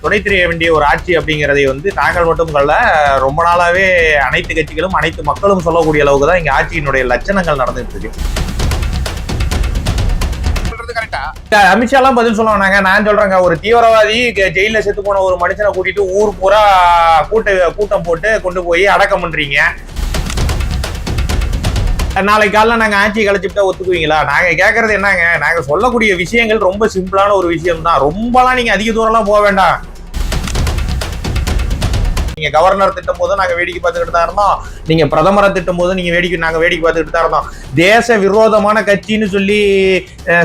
துணை தெரிய வேண்டிய ஒரு ஆட்சி அப்படிங்கிறதை வந்து நாங்கள் மட்டும் அல்ல ரொம்ப நாளாவே அனைத்து கட்சிகளும் அனைத்து மக்களும் சொல்லக்கூடிய அளவுக்கு தான் இங்க ஆட்சியினுடைய லட்சணங்கள் நடந்துட்டு இருக்கு. சொல்றது கரெக்டா அமித்ஷா எல்லாம் பதில் சொல்லுவாங்க நான் சொல்றேங்க ஒரு தீவிரவாதி ஜெயில்ல செத்து போன ஒரு மனுஷனை கூட்டிட்டு ஊர் பூரா கூட்ட கூட்டம் போட்டு கொண்டு போய் அடக்கம் பண்றீங்க. நாளைக்கு காலைல நாங்கள் ஆட்சி கழிச்சுட்டா ஒத்துக்குவீங்களா? நாங்கள் கேட்கறது என்னங்க? நாங்கள் சொல்லக்கூடிய விஷயங்கள் ரொம்ப சிம்பிளான ஒரு விஷயம் தான் ரொம்பலாம் நீங்கள் அதிக தூரம்லாம் போக வேண்டாம். நீங்க கவர்னர் திட்டம் போது நாங்க வேடிக்கை பார்த்துக்கிட்டு தான் இருந்தோம். நீங்க பிரதமரை திட்டம் போது நீங்க வேடிக்கை நாங்க வேடிக்கை பார்த்துக்கிட்டு தான் இருந்தோம். தேச விரோதமான கட்சின்னு சொல்லி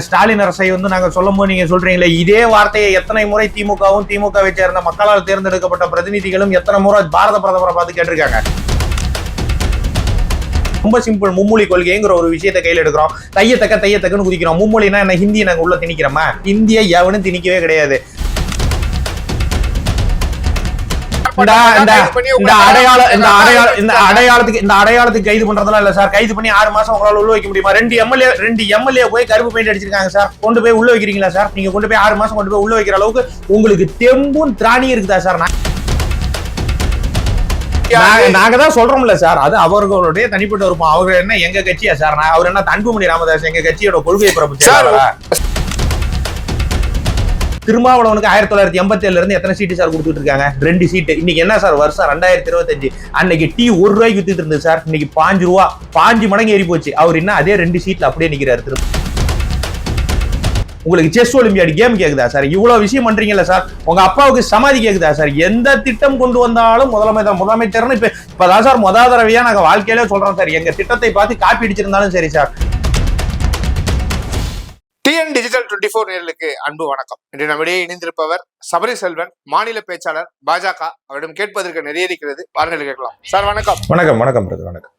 ஸ்டாலின் அரசை வந்து நாங்க சொல்லும் போது நீங்க சொல்றீங்களே இதே வார்த்தையை எத்தனை முறை திமுகவும் திமுகவை சேர்ந்த மக்களால் தேர்ந்தெடுக்கப்பட்ட பிரதிநிதிகளும் எத்தனை முறை பாரத பிரதமரை பார்த்து கேட்டிருக்காங்க? ரொம்ப சிம்பிள் மும்மொழி கொள்கைங்கிற ஒரு விஷயத்தை கையில எடுக்கிறோம். தையத்தக்க தையத்தக்கன்னு குதிக்கிறோம். மும்மொழினா என்ன? ஹிந்தியை நாங்கள் உள்ள திணிக்கிறோமா? இந்திய எவனும் திணிக்கவே கிடையாது. இந்த இந்த இந்த அடையாளத்துக்கு இந்த அடையாளத்துக்கு கைது பண்றதெல்லாம் இல்ல சார். கைது பண்ணி ஆறு மாசம் உங்களால உள்ள வைக்க முடியுமா? ரெண்டு எம்எல்ஏ ரெண்டு எம்எல்ஏ போய் கருப்பு பெயிண்ட் அடிச்சிருக்காங்க சார். கொண்டு போய் உள்ள வைக்கிறீங்களா சார்? நீங்க கொண்டு போய் ஆறு மாசம் கொண்டு போய் உள்ள வைக்கிற அளவுக்கு உங்களுக்கு தெம்பும் திராணியும் இருக்குதா சார்? நான் நாங்க தான் சொல்றோம்ல சார். அது அவர்களுடைய தனிப்பட்ட விருப்பம். அவர் என்ன எங்க கட்சியா சார்? அவர் என்ன அன்புமணி ராமதாஸ் எங்க கட்சியோட கொள்கை பிறப்பு சார், செயலாளரா? திருமாவளவனுக்கு ஆயிரத்தி தொள்ளாயிரத்தி எண்பத்தி ஏழுல இருந்து எத்தனை சீட்டு சார் கொடுத்துட்டு இருக்காங்க ரெண்டு சீட்டு. இன்னைக்கு என்ன சார் வருஷம்? ரெண்டாயிரத்தி இருபத்தஞ்சு. அன்னைக்கு டீ ஒரு ரூபாய்க்கு வித்துட்டு இருந்தது சார். இன்னைக்கு பாஞ்சு ரூபா பாஞ்சு மடங்கு ஏறி போச்சு அவர் என்ன அதே ரெண்டு சீட்ல அப்படியே நிக்கிறாரு திரும்ப. உங்களுக்கு செஸ் ஒலிம்பியாடு கேம் கேக்குதா சார் இவ்வளவு விஷயம் பண்றீங்கல்ல சார் உங்க அப்பாவுக்கு சமாதி கேக்குதா சார் எந்த திட்டம் கொண்டு வந்தாலும் முதலமைச்சர் முதலமைச்சர்னு இப்ப இப்பதான் சார் முத தடவையா நாங்க வாழ்க்கையிலே சொல்றோம் சார் எங்க திட்டத்தை பார்த்து காப்பி அடிச்சிருந்தாலும் சரி sir TN digital twenty four நேர்களுக்கு அன்பு வணக்கம். இன்று நம்மிடையே இணைந்திருப்பவர் சபரி செல்வன் மாநில பேச்சாளர் பாஜக. அவரிடம் கேட்பதற்கு நிறைய இருக்கிறது வாருங்கள் கேட்கலாம். சார் வணக்கம். வணக்கம் வணக்கம் பிரதர் வணக்கம்.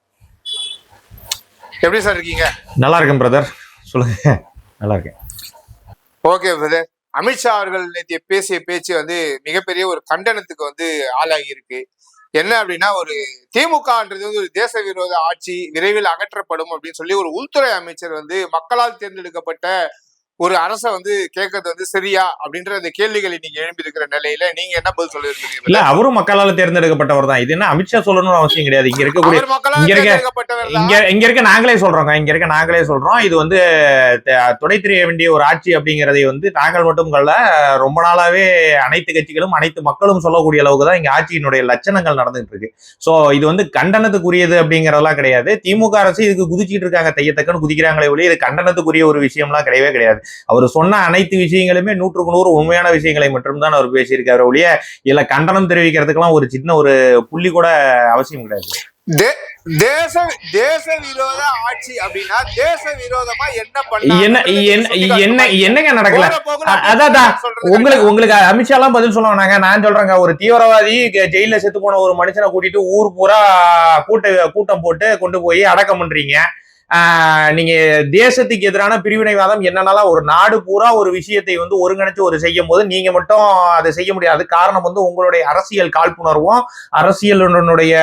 எப்படி சார் இருக்கீங்க? நல்லா இருக்கேன் பிரதர் சொல்லுங்க. நல்லா இருக்கேன். ஓகே பிரதர் அமித்ஷா அவர்கள் நேற்று பேசிய பேச்சு வந்து மிகப்பெரிய ஒரு கண்டனத்துக்கு வந்து ஆளாகி இருக்கு என்ன அப்படின்னா ஒரு திமுகன்றது வந்து ஒரு தேச விரோத ஆட்சி விரைவில் அகற்றப்படும் அப்படின்னு சொல்லி ஒரு உள்துறை அமைச்சர் வந்து மக்களால் தேர்ந்தெடுக்கப்பட்ட ஒரு அரசை வந்து கேட்கறது வந்து சரியா அப்படின்ற அந்த கேள்விகள் இன்னைக்கு எழுப்பி இருக்கிற நிலையில நீங்க என்ன பதில் சொல்லிருக்கீங்க இல்ல அவரும் மக்களால தேர்ந்தெடுக்கப்பட்டவர் தான். இது என்ன அமித்ஷா சொல்லணும்னு அவசியம் கிடையாது. இங்க இருக்கக்கூடிய இங்க இருக்க-. இங்க இங்க இருக்க நாங்களே சொல்றோங்க இங்க இருக்க நாங்களே சொல்றோம். இது வந்து த- துணை தெரிய வேண்டிய ஒரு ஆட்சி அப்படிங்கறதை வந்து நாங்கள் மட்டும் அல்ல ரொம்ப நாளாவே அனைத்து கட்சிகளும் அனைத்து மக்களும் சொல்லக்கூடிய அளவுக்கு தான் இங்க ஆட்சியினுடைய லட்சணங்கள் நடந்துட்டு இருக்கு. சோ இது வந்து கண்டனத்துக்குரியது அப்படிங்கறதெல்லாம் கிடையாது. திமுக அரசு இதுக்கு குதிச்சிட்டு இருக்காங்க தையத்தக்கன்னு குதிக்கிறாங்களே ஒழிய இது கண்டனத்துக்குரிய ஒரு விஷயம்லாம் கிடையவே கிடையாது. அவர் சொன்ன அனைத்து விஷயங்களுமே நூற்றுக்கு நூறு உண்மையான விஷயங்களை மட்டும்தான் அவர் பேசியிருக்காரு ஒழிய இதுல கண்டனம் தெரிவிக்கிறதுக்கெல்லாம் ஒரு சின்ன ஒரு புள்ளி கூட அவசியம் கிடையாது. தேச தேச விரோத ஆட்சி அப்படின்னா தேச விரோதமா என்ன என்ன என்ன என்ன என்னங்க நடக்கல? அதான் உங்களுக்கு உங்களுக்கு அமித்ஷா எல்லாம் பதில் சொல்லுவாங்க நான் சொல்றேங்க ஒரு தீவிரவாதி ஜெயில்ல செத்து போன ஒரு மனுஷனை கூட்டிட்டு ஊர் பூரா கூட்ட கூட்டம் போட்டு கொண்டு போய் அடக்கம் பண்றீங்க. நீங்க தேசத்துக்கு எதிரான பிரிவினைவாதம் என்னன்னாலும் ஒரு நாடு பூரா ஒரு விஷயத்தை வந்து ஒருங்கிணைச்சு ஒரு செய்யும் போது நீங்க மட்டும் அதை செய்ய முடியாது. காரணம் வந்து உங்களுடைய அரசியல் காழ்ப்புணர்வும் அரசியலுடைய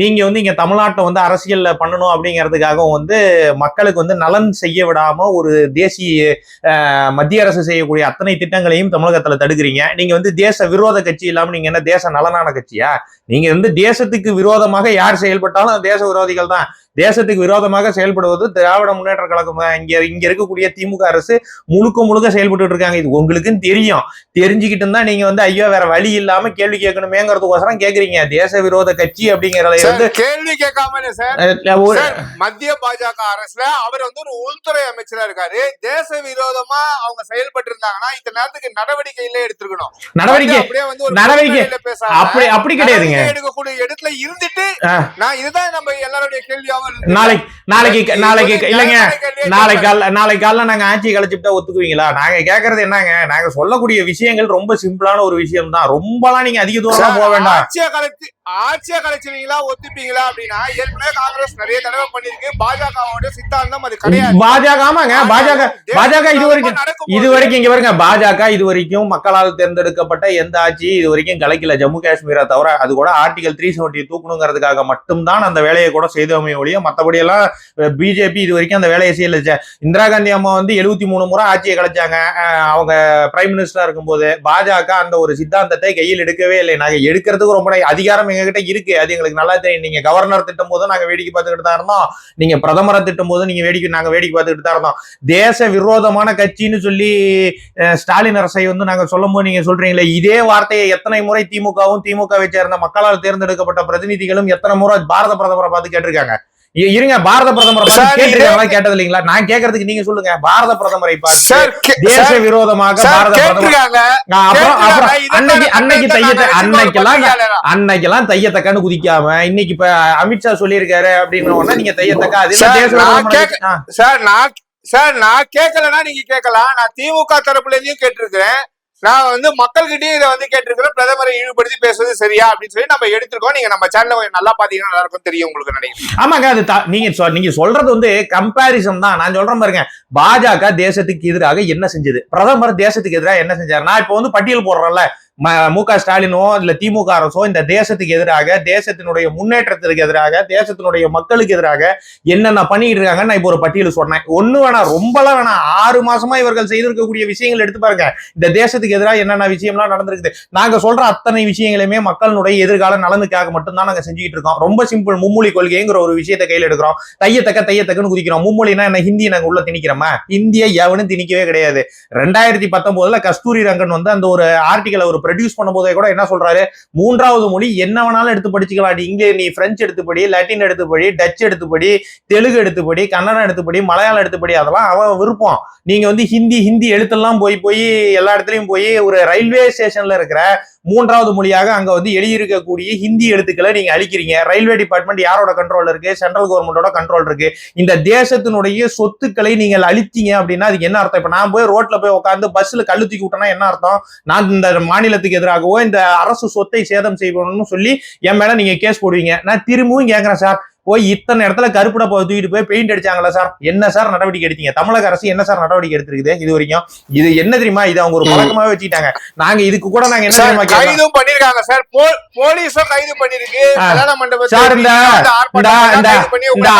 நீங்க வந்து இங்க தமிழ்நாட்டை வந்து அரசியல்ல பண்ணணும் அப்படிங்கிறதுக்காகவும் வந்து மக்களுக்கு வந்து நலன் செய்ய விடாம ஒரு தேசிய மத்திய அரசு செய்யக்கூடிய அத்தனை திட்டங்களையும் தமிழகத்துல தடுக்கிறீங்க. நீங்க வந்து தேச விரோத கட்சி இல்லாம நீங்க என்ன தேச நலனான கட்சியா? நீங்க வந்து தேசத்துக்கு விரோதமாக யார் செயல்பட்டாலும் தேச விரோதிகள் தான். தேசத்துக்கு விரோதமாக செயல்படுவது திராவிட முன்னேற்ற கழகம். இங்க இங்க இருக்கக்கூடிய திமுக அரசு முழுக்க முழுக்க செயல்பட்டு இருக்காங்க இது உங்களுக்குன்னு தெரியும். தெரிஞ்சுக்கிட்டு தான் நீங்க வந்து ஐயோ வேற வழி இல்லாம கேள்வி கேட்கணுமேங்கிறதுக்கோசரம் கேக்குறீங்க தேச விரோத கட்சி அப்படிங்கறத வந்து கேள்வி கேட்காம இல்ல மத்திய பாஜக அரசுல அவர் வந்து ஒரு உள்துறை அமைச்சரா இருக்காரு. தேச விரோதமா அவங்க செயல்பட்டு இருந்தாங்கன்னா இந்த நேரத்துக்கு நடவடிக்கையில எடுத்திருக்கணும். நடவடிக்கை அப்படியே வந்து ஒரு நடவடிக்கை- அப்படி அப்படி கிடையாதுங்க. நடவடிக்கை எடுக்கக்கூடிய இடத்துல இருந்துட்டு. நான் இதுதான் நம்ம எல்லாருடைய இருக்கு. நாளைக்கு நாளைக்கு நாளைக்கு இல்லைங்க. நாளைக்கு. காலைல நாளைக்கு காலைல நாங்க ஆட்சி கழிச்சுட்டா ஒத்துக்குவீங்களா? நாங்க கேக்குறது என்னங்க? நாங்க சொல்லக்கூடிய விஷயங்கள் ரொம்ப சிம்பிளான ஒரு விஷயம் தான் ரொம்பலாம் நீங்க அதிக தூரம் போக வேண்டாம். ஆட்சியை கலைச்சு ஆட்சியை கலைச்சிருவீங்களா ஒத்துப்பீங்களா அப்படின்னா ஏற்கனவே காங்கிரஸ் நிறைய தடவை பண்ணிருக்கு பாஜகவோட சித்தாந்தம் அது கிடையாது. பாஜக ஆமாங்க. பாஜக பாஜக இது வரைக்கும் இது வரைக்கும் இங்க பாருங்க. பாஜக இது வரைக்கும் மக்களால் தேர்ந்தெடுக்கப்பட்ட எந்த ஆட்சி இது வரைக்கும் கலைக்கல. ஜம்மு காஷ்மீரை தவிர அது கூட ஆர்டிகல் த்ரீ செவன்டி தூக்கணுங்கிறதுக்காக மட்டும்தான் அந்த வேலையை கூட செய்தோமே ஒழிய முடியும் மத்தபடி எல்லாம் பிஜேபி இது வரைக்கும் அந்த வேலையை செய்யல. இந்திரா காந்தி அம்மா வந்து எழுபத்தி மூணு முறை ஆட்சியை கலைச்சாங்க. அவங்க பிரைம் மினிஸ்டரா இருக்கும்போது பாஜக அந்த ஒரு சித்தாந்தத்தை கையில் எடுக்கவே இல்லை. நாங்கள் எடுக்கிறதுக்கு ரொம்ப அதிகாரம் எங்ககிட்ட இருக்கு. அது எங்களுக்கு நல்லா தெரியும். நீங்க கவர்னர் திட்டம் போதும் நாங்கள் வேடிக்கை பார்த்துக்கிட்டு தான் இருந்தோம். நீங்க பிரதமரை திட்டம் போதும் நீங்க வேடிக்கை நாங்க வேடிக்கை பார்த்துக்கிட்டு தான் இருந்தோம். தேச விரோதமான கட்சின்னு சொல்லி ஸ்டாலின் அரசை வந்து நாங்க சொல்லும் போது நீங்க சொல்றீங்களே இதே வார்த்தையை எத்தனை முறை திமுகவும் திமுகவை சேர்ந்த மக்களால் தேர்ந்தெடுக்கப்பட்ட பிரதிநிதிகளும் எத்தனை முறை பாரத பிரதமரை பார்த்து கேட்டிருக்காங்க. இருங்க பாரத பிரதமரை கேட்டது இல்லைங்களா நான் கேட்கறதுக்கு நீங்க சொல்லுங்க பாரத பிரதமரை தேச விரோதமாக பாரத பிரதமர். அன்னைக்கு தையத்தை அன்னைக்கெல்லாம்? அன்னைக்கெல்லாம் தையத்தக்கான்னு குதிக்காம இன்னைக்கு இப்ப அமித்ஷா சொல்லியிருக்காரு அப்படின்னு உடனே நீங்க தையத்தக்கா அது. சார் நான் சார் நான் கேட்கலன்னா நீங்க கேட்கலாம் நான் திமுக தரப்புல இருந்தும் கேட்டிருக்கிறேன் நான் வந்து மக்கள்கிட்டயும் இதை வந்து கேட்டிருக்கிறேன். பிரதமரை இழிவுபடுத்தி பேசுறது சரியா அப்படின்னு சொல்லி நம்ம எடுத்திருக்கோம். நீங்க நம்ம சேனல்ல நல்லா பாத்தீங்கன்னா நல்லா இருக்கும் தெரியும் உங்களுக்கு நினைக்கிறேன். ஆமாங்க அது நீங்க நீங்க சொல்றது வந்து கம்பாரிசன் தான். நான் சொல்றேன் பாருங்க பாஜக தேசத்துக்கு எதிராக என்ன செஞ்சது? பிரதமர் தேசத்துக்கு எதிராக என்ன செஞ்சாரு? நான் இப்ப வந்து பட்டியல் போடுறேன்ல. ம- மு க ஸ்டாலினோ இல்ல திமுக அரசோ இந்த தேசத்துக்கு எதிராக தேசத்தினுடைய முன்னேற்றத்திற்கு எதிராக தேசத்தினுடைய மக்களுக்கு எதிராக என்னென்ன பண்ணிட்டு இருக்காங்கன்னு நான் இப்போ ஒரு பட்டியல் சொன்னேன். ஒண்ணு வேணாம் ரொம்பலாம் வேணா ஆறு மாசமா இவர்கள் செய்திருக்கக்கூடிய விஷயங்கள் எடுத்து பாருங்க. இந்த தேசத்துக்கு எதிராக என்னென்ன விஷயம்லாம் நடந்திருக்குது. நாங்க சொல்ற அத்தனை விஷயங்களையுமே மக்களுடைய எதிர்கால நலனுக்காக மட்டும்தான் நாங்க செஞ்சுக்கிட்டு இருக்கோம். ரொம்ப சிம்பிள் மும்மொழி கொள்கைங்கிற ஒரு விஷயத்தை கையில் எடுக்கிறோம். தையத்தக்க தையத்தக்கன்னு குதிக்கிறோம். மும்மொழினா என்ன? ஹிந்தி நாங்க உள்ள திணிக்கிறோமா? ஹிந்தியை எவனும் திணிக்கவே கிடையாது. ரெண்டாயிரத்தி பத்தொன்பதுல கஸ்தூரி ரங்கன் வந்து அந்த ஒரு ஆர்டிகலை ஒரு ப்ரொடியூஸ் பண்ணும்போதே கூட என்ன சொல்றாரு? மூன்றாவது மொழி என்ன வேணாலும் எடுத்து படிச்சுக்கலாம். நீ இங்க நீ பிரெஞ்சு எடுத்துப்படி லட்டின் டச் எடுத்துப்படி தெலுங்கு எடுத்துப்படி கன்னடம் எடுத்துப்படி மலையாளம் எடுத்துப்படி அதெல்லாம் அவன் விருப்பம். நீங்க வந்து ஹிந்தி ஹிந்தி எழுத்தெல்லாம் போய் போய் எல்லா இடத்துலயும் போய் ஒரு ரயில்வே ஸ்டேஷன்ல இருக்கிற மூன்றாவது மொழியாக அங்க வந்து எழுதியிருக்கக்கூடிய ஹிந்தி எழுத்துக்களை நீங்க அழிக்கிறீங்க. ரயில்வே டிபார்ட்மெண்ட் யாரோட கண்ட்ரோல் இருக்கு? சென்ட்ரல் கவர்மெண்டோட கண்ட்ரோல் இருக்கு. இந்த தேசத்தினுடைய சொத்துக்களை நீங்கள் அழித்தீங்க அப்படின்னா அதுக்கு என்ன அர்த்தம்? இப்ப நான் போய் ரோட்ல போய் உட்காந்து பஸ்ல கல்லு தூக்கி விட்டேன்னா என்ன அர்த்தம்? நான் இந்த மாநில மாநிலத்துக்கு எதிராகவோ இந்த அரசு சொத்தை சேதம் செய்யணும்னு சொல்லி என் மேல நீங்க கேஸ் போடுவீங்க. நான் திரும்பவும் கேட்கிறேன் சார். போய் இத்தனை இடத்துல கருப்புட போய் தூக்கிட்டு போய் பெயிண்ட் அடிச்சாங்களா சார் என்ன சார் நடவடிக்கை எடுத்தீங்க? தமிழக அரசு என்ன சார் நடவடிக்கை எடுத்திருக்குது இது வரைக்கும்? இது என்ன தெரியுமா? இது அவங்க ஒரு பழக்கமாவே வச்சுக்கிட்டாங்க. நாங்க இதுக்கு கூட நாங்க என்ன தெரியுமா? கைதும் பண்ணிருக்காங்க சார் போலீஸும் கைது பண்ணிருக்கு சார், இந்த- கைது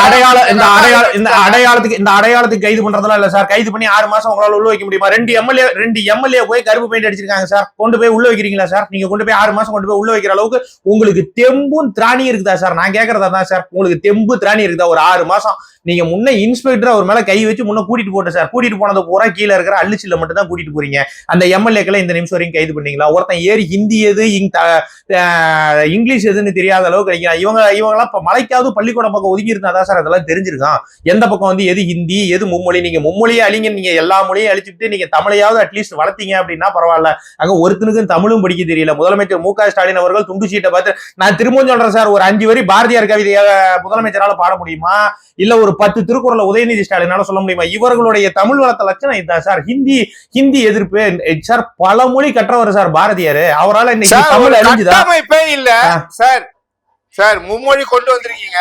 அடையாளம் இந்த அடையாளம் இந்த. அடையாளத்துக்கு இந்த அடையாளத்துக்கு கைது பண்றதெல்லாம் இல்ல சார் கைது பண்ணி ஆறு மாசம் உங்களால உள்ள வைக்க முடியுமா? ரெண்டு எம்எல்ஏ ரெண்டு எம்எல்ஏ போய் கருப்பு பெயிண்ட் அடிச்சிருக்காங்க சார் கொண்டு போய் உள்ள வைக்கிறீங்களா சார் நீங்க கொண்டு போய் ஆறு மாசம் கொண்டு போய் உள்ள வைக்கிற அளவுக்கு உங்களுக்கு தெம்பும் திராணி இருக்குதா சார் நான் கேக்குறதா தான் சார் உங்களுக்கு தெம்பு திராணி இருக்குதா? ஒரு ஆறு மாசம். நீங்க முன்ன இன்ஸ்பெக்டர் அவர் மேல கை வச்சு முன்ன கூட்டிட்டு போட்டேன் சார். கூட்டிட்டு போனது பூரா கீழே இருக்கிற அள்ளிச்சில மட்டும் தான் கூட்டிட்டு போறீங்க. அந்த எம்எல்ஏக்களை இந்த நிமிஷம் வரைக்கும் கைது பண்ணீங்களா? ஒருத்தன் ஏறி ஹிந்தி எது இங் த- இங்கிலீஷ் எதுன்னு தெரியாத அளவுக்கு கிடைக்கிறான் இவங்க இவங்கெல்லாம் இப்ப மலைக்காவது பள்ளிக்கூடம் பக்கம் ஒதுங்கி இருந்தா தான் சார் அதெல்லாம் தெரிஞ்சிருக்கான். எந்த பக்கம் வந்து எது ஹிந்தி எது மும்மொழி? நீங்க மும்மொழியை அழிங்க நீங்க எல்லா மொழியும் அழிச்சுட்டு நீங்க தமிழையாவது அட்லீஸ்ட் வளர்த்தீங்க அப்படின்னா பரவாயில்ல. அங்க ஒருத்தனுக்கும் தமிழும் படிக்க தெரியல. முதலமைச்சர் மு க ஸ்டாலின் அவர்கள் துண்டு சீட்டை பார்த்து நான் திரும்பவும் சொல்றேன் சார். ஒரு அஞ்சு வரி பாரதியார் கவிதையாக முதலமைச்சரால பாட முடியுமா? இல்ல ஒரு பத்து திருக்குறளை உதயநிதி ஸ்டாலினால சொல்ல முடியுமா? இவர்களுடைய தமிழ் வளர்த்த லட்சணம் இதுதான் சார் ஹிந்தி ஹிந்தி எதிர்ப்பு சார் பல மொழி கற்றவர் சார் பாரதியார். அவரால இன்னைக்கு தமிழ் அழிஞ்சுதா? கட்டமைப்பே இல்ல. சார் சார் மும்மொழி கொண்டு வந்திருக்கீங்க.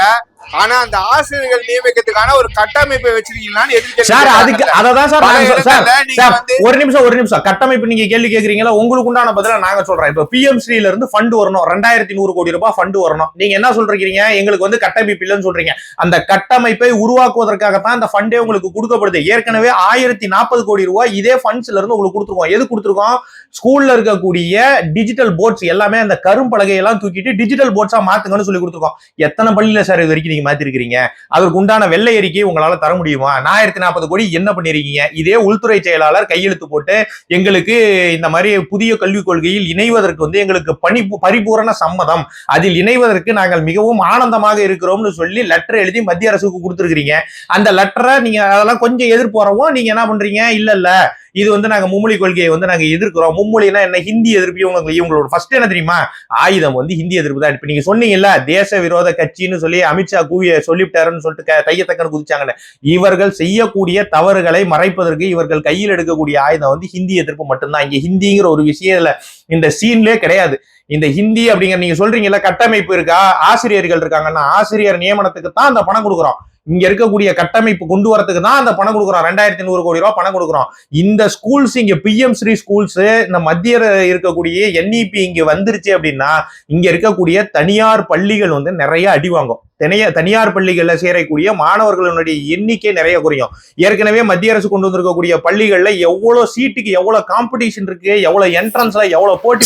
ஆனா அந்த ஆசிரியர்கள் நியமிக்கிறதுக்கான ஒரு கட்டமைப்பை வச்சிருக்கீங்களான்னு சார் அதுக்கு அததான் சார் ஒரு நிமிஷம் ஒரு நிமிஷம். கட்டமைப்பு நீங்க கேள்வி கேக்குறீங்களா உங்களுக்கு உண்டான பதில நாங்க சொல்றோம். இப்ப பிஎம் ஸ்ரீல இருந்து ஃபண்ட் வரணும். ரெண்டாயிரத்தி நூறு கோடி ரூபாய் ஃபண்ட் வரணும். நீங்க என்ன சொல்றீங்க? எங்களுக்கு வந்து கட்டமைப்பு இல்லைன்னு சொல்றீங்க. அந்த கட்டமைப்பை உருவாக்குவதற்காகத்தான் அந்த ஃபண்டே உங்களுக்கு கொடுக்கப்படுது. ஏற்கனவே ஆயிரத்தி நாற்பது கோடி ரூபாய் இதே ஃபண்ட்ஸ்ல இருந்து உங்களுக்கு கொடுத்துருக்கோம். எது கொடுத்துருக்கோம்? ஸ்கூல்ல இருக்கக்கூடிய டிஜிட்டல் போர்ட்ஸ் எல்லாமே அந்த கரும்பலகை எல்லாம் தூக்கிட்டு டிஜிட்டல் போர்ட்ஸா மாத்துங்கன்னு சொல்லி கொடுத்துருக்கோம். எத்தனை பள்ளியில சார் இது வரைக்கும் நீங்க மாத்திருக்கீங்க அதற்கு உண்டான வெள்ளை அறிக்கை உங்களால தர முடியுமா? ஆயிரத்தி நாற்பது கோடி என்ன பண்ணிருக்கீங்க? இதே உள்துறை செயலாளர் கையெழுத்து போட்டு எங்களுக்கு இந்த மாதிரி புதிய கல்விக் கொள்கையில் இணைவதற்கு வந்து எங்களுக்கு பணி பரிபூரண சம்மதம். அதில் இணைவதற்கு நாங்கள் மிகவும் ஆனந்தமாக இருக்கிறோம்னு சொல்லி லெட்டர் எழுதி மத்திய அரசுக்கு கொடுத்துருக்கீங்க அந்த லெட்டரை நீங்க அதெல்லாம் கொஞ்சம் எதிர்ப்பு வரவும் நீங்க என்ன பண்றீங்க? இல்ல இல்ல இது வந்து நாங்க மும்மொழி கொள்கையை வந்து நாங்க எதிர்க்கிறோம். மும்மொழினா என்ன? ஹிந்தி எதிர்ப்பு இவங்க இவங்களோட ஃபர்ஸ்ட் என்ன தெரியுமா? ஆயுதம் வந்து ஹிந்தி எதிர்ப்பு தான். இப்ப நீங்க சொன்னீங்கல்ல தேச விரோத கட்சின்னு சொல்லி அமித்ஷா கூவிய சொல்லிவிட்டாருன்னு சொல்லிட்டு கையத்தக்கன்னு தையத்தக்கன்னு குதிச்சாங்கன்னு இவர்கள் செய்யக்கூடிய தவறுகளை மறைப்பதற்கு இவர்கள் கையில் எடுக்கக்கூடிய ஆயுதம் வந்து ஹிந்தி எதிர்ப்பு மட்டும்தான். இங்க ஹிந்திங்கிற ஒரு விஷயத்துல இந்த சீன்லயே கிடையாது. இந்த ஹிந்தி அப்படிங்கிற நீங்க சொல்றீங்கல்ல கட்டமைப்பு இருக்கா? ஆசிரியர்கள் இருக்காங்கன்னா ஆசிரியர் நியமனத்துக்கு தான் அந்த பணம் கொடுக்குறோம். இங்க இருக்கக்கூடிய கட்டமைப்பு கொண்டு வரதுக்கு தான் அந்த பணம் கொடுக்குறோம். ரெண்டாயிரத்தி நூறு கோடி ரூபாய் பணம் கொடுக்குறோம். இந்த ஸ்கூல்ஸ் இங்க பிஎம் ஸ்ரீ ஸ்கூல்ஸ் இந்த மத்திய இருக்கக்கூடிய என்இபி இங்க வந்துருச்சு அப்படின்னா இங்க இருக்கக்கூடிய தனியார் பள்ளிகள் வந்து நிறைய அடி வாங்கும். தனியா தனியார் பள்ளிகள்ல சேரக்கூடிய மாணவர்களுடைய எண்ணிக்கை நிறைய குறையும். ஏற்கனவே மத்திய அரசு கொண்டு வந்திருக்கக்கூடிய பள்ளிகள்ல எவ்வளவு சீட்டுக்கு எவ்வளவு காம்படிஷன் இருக்கு எவ்வளவு என்ட்ரன்ஸ்ல எவ்வளவு போட்டி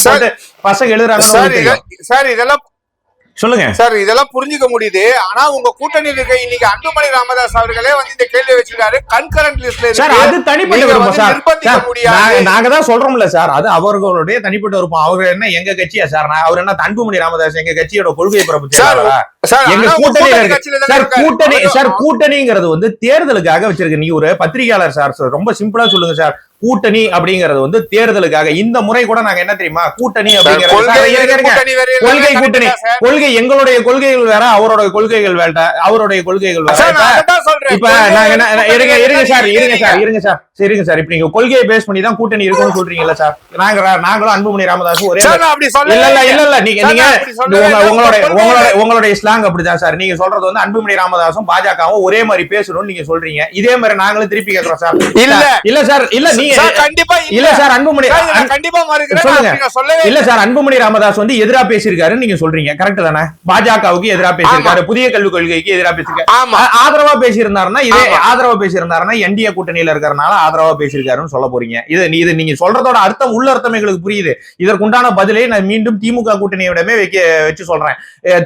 பசங்க. இத- சார் இதெல்லாம் சொல்லுங்க. சார் இதெல்லாம் புரிஞ்சுக்க முடியுது. ஆனா உங்க கூட்டணி இருக்க இன்னைக்கு அன்புமணி ராமதாஸ் அவர்களே வந்து இந்த கேள்வி வச்சிருக்காரு. கன்கரண்ட் லிஸ்ட்ல சார் அது தனிப்பட்ட விருப்பம். சார் நாங்க- தான் சொல்றோம்ல சார். அது அவர்களுடைய தனிப்பட்ட விருப்பம். அவர் என்ன எங்க கட்சியா சார்? அவர் என்ன அன்புமணி ராமதாஸ் எங்க கட்சியோட கொள்கை பரப்பு சார், எங்க கூட்டணி சார். கூட்டணி சார் கூட்டணிங்கிறது வந்து தேர்தலுக்காக வச்சிருக்கு. நீ ஒரு பத்திரிகையாளர் சார், ரொம்ப சிம்பிளா சொல்லுங்க சார். கூட்டணி அப்படிங்கறது வந்து தேர்தலுக்காக. இந்த முறை கூட நாங்க என்ன தெரியுமா? கூட்டணி அப்படிங்கிறது கொள்கை. கூட்டணி கொள்கை எங்களுடைய கொள்கைகள் வேற அவரோட கொள்கைகள் வேற அவருடைய கொள்கைகள் இப்ப- நாங்க இருங்க இருங்க சார் இருங்க சார் இருங்க சார். சரிங்க சார். இப்ப நீங்க கொள்கையை பேஸ் பண்ணி தான் கூட்டணி இருக்கும்னு சொல்றீங்கல்ல சார். நாங்க நாங்களும் அன்புமணி ராமதாஸ் ஒரே இல்ல இல்ல இல்லை. இல்ல நீங்க நீங்க. உங்களுடைய உங்களுடைய உங்களுடைய ஸ்லாங் அப்படிதான் சார். நீங்க சொல்றது வந்து அன்புமணி ராமதாசும் பாஜகவும் ஒரே மாதிரி பேசணும்னு நீங்க சொல்றீங்க. இதே மாதிரி நாங்களும் திருப்பி கேக்குறோம் சார். இல்ல. இல்ல சார். இல்ல நீங்க கண்டிப்பா இல்ல. சார் அன்புமணி கண்டிப்பா. சொல்லுங்க. இல்ல சார் ராமதாஸ் வந்து எதிரா பேசியிருக்காருன்னு நீங்க சொல்றீங்க கரெக்ட் தானே பாஜகவுக்கு எதிரா பேசியிருக்காரு புதிய கல்விக் கொள்கைக்கு எதிரா பேசியிருக்காரு ஆதரவா பேசியிருந்தாருன்னா இதே. ஆதரவா பேசியிருந்தாருன்னா என்டிஏ கூட்டணியில இருக்கறனால ஆதரவா பேசியிருக்காருன்னு சொல்ல போறீங்க இது நீ- இது நீங்க சொல்றதோட அர்த்தம் உள்ள அர்த்தம் எங்களுக்கு புரியுது இதற்குண்டான பதிலை நான் மீண்டும் திமுக கூட்டணியிடமே வைக்க வச்சு சொல்றேன்